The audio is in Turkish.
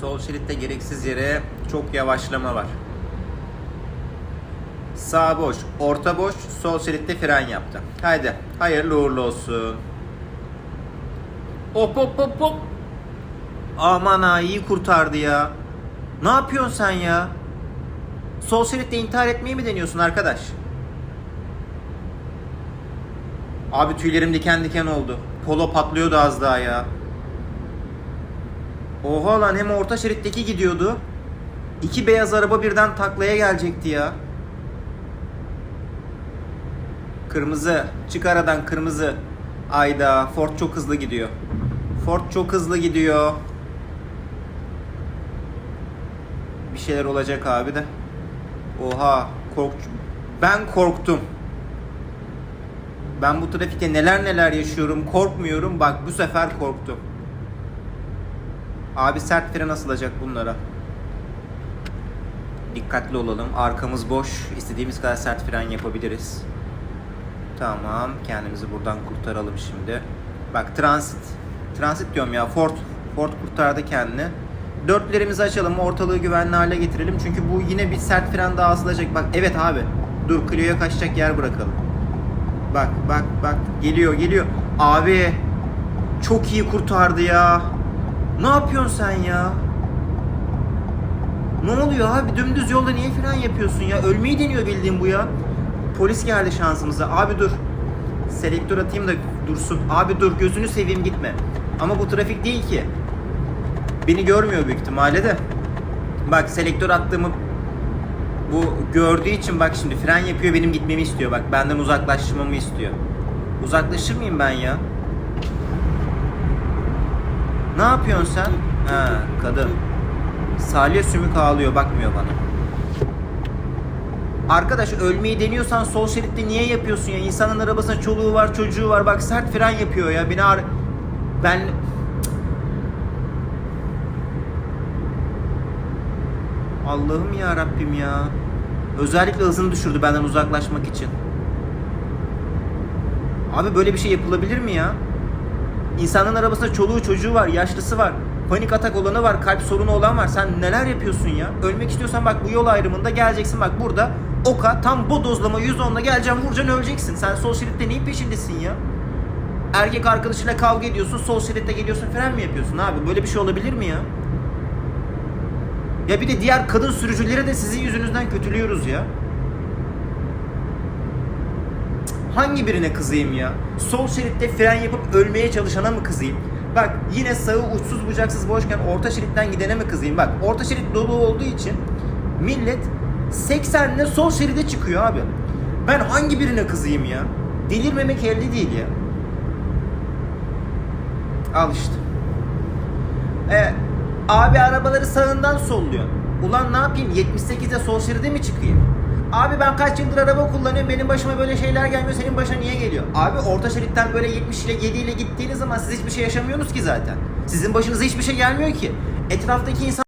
Sol şeritte gereksiz yere çok yavaşlama var. Sağ boş, orta boş, sol şeritte fren yaptı. Haydi, hayırlı uğurlu olsun. Hop hop hop hop. Aman ha iyi kurtardı ya. Ne yapıyorsun sen ya? Sol şeritte intihar etmeyi mi deniyorsun arkadaş? Abi tüylerim diken diken oldu. Polo patlıyordu az daha ya. Oha lan hem orta şeritteki gidiyordu. İki beyaz araba birden taklaya gelecekti ya. Kırmızı. Çık aradan kırmızı. Ayda Ford çok hızlı gidiyor. Ford çok hızlı gidiyor. Bir şeyler olacak abi de. Oha kork ben korktum. Ben bu trafikte neler neler yaşıyorum. Korkmuyorum. Bak bu sefer korktum. Abi sert fren asılacak bunlara. Dikkatli olalım. Arkamız boş. İstediğimiz kadar sert fren yapabiliriz. Tamam. Kendimizi buradan kurtaralım şimdi. Bak transit. Transit diyorum ya. Ford. Ford kurtardı kendini. Dörtlerimizi açalım. Ortalığı güvenli hale getirelim. Çünkü bu yine bir sert fren daha asılacak. Bak evet abi. Dur Clio'ya kaçacak yer bırakalım. Bak bak bak. Geliyor geliyor. Abi. Çok iyi kurtardı ya. Ne yapıyorsun sen ya? Ne oluyor abi? Dümdüz yolda niye fren yapıyorsun ya? Ölmeyi deniyor bildiğin bu ya. Polis geldi şansımıza. Abi dur. Selektör atayım da dursun. Abi dur gözünü seveyim gitme. Ama bu trafik değil ki. Beni görmüyor büyük ihtimalle de. Bak selektör attığımı bu gördüğü için bak şimdi fren yapıyor benim gitmemi istiyor. Bak benden uzaklaşmamı istiyor. Uzaklaşır mıyım ben ya? Ne yapıyorsun sen? Ha kadın. Salya sümük ağlıyor bakmıyor bana. Arkadaş ölmeyi deniyorsan sol şeritte niye yapıyorsun ya? İnsanın arabasında çoluğu var çocuğu var bak sert fren yapıyor ya. Beni. Ben... Allah'ım ya Rabbim ya. Özellikle hızını düşürdü benden uzaklaşmak için. Abi böyle bir şey yapılabilir mi ya? İnsanın arabasında çoluğu çocuğu var, yaşlısı var. Panik atak olanı var, kalp sorunu olan var. Sen neler yapıyorsun ya? Ölmek istiyorsan bak bu yol ayrımında geleceksin bak burada oka tam bodozlama 110'la geleceğim vuracaksın öleceksin. Sen sol şeritte neyin peşindesin ya? Erkek arkadaşıyla kavga ediyorsun, sol şeritte geliyorsun fren mi yapıyorsun abi? Böyle bir şey olabilir mi ya? Ya bir de diğer kadın sürücüleri de sizin yüzünüzden kötülüyoruz ya. Hangi birine kızayım ya? Sol şeritte fren yapıp ölmeye çalışana mı kızayım? Bak yine sağı uçsuz bucaksız boşken orta şeritten gidene mi kızayım? Bak orta şerit dolu olduğu için millet 80 ile sol şeride çıkıyor abi. Ben hangi birine kızayım ya? Delirmemek elde değil ya. Al işte. E, abi arabaları sağından solluyor. Ulan ne yapayım 78'de sol şeride mi çıkayım? Abi ben kaç yıldır araba kullanıyorum benim başıma böyle şeyler gelmiyor senin başına niye geliyor? Abi orta şeritten böyle 70 ile 7 ile gittiğiniz zaman siz hiçbir şey yaşamıyorsunuz ki zaten. Sizin başınıza hiçbir şey gelmiyor ki. Etraftaki insan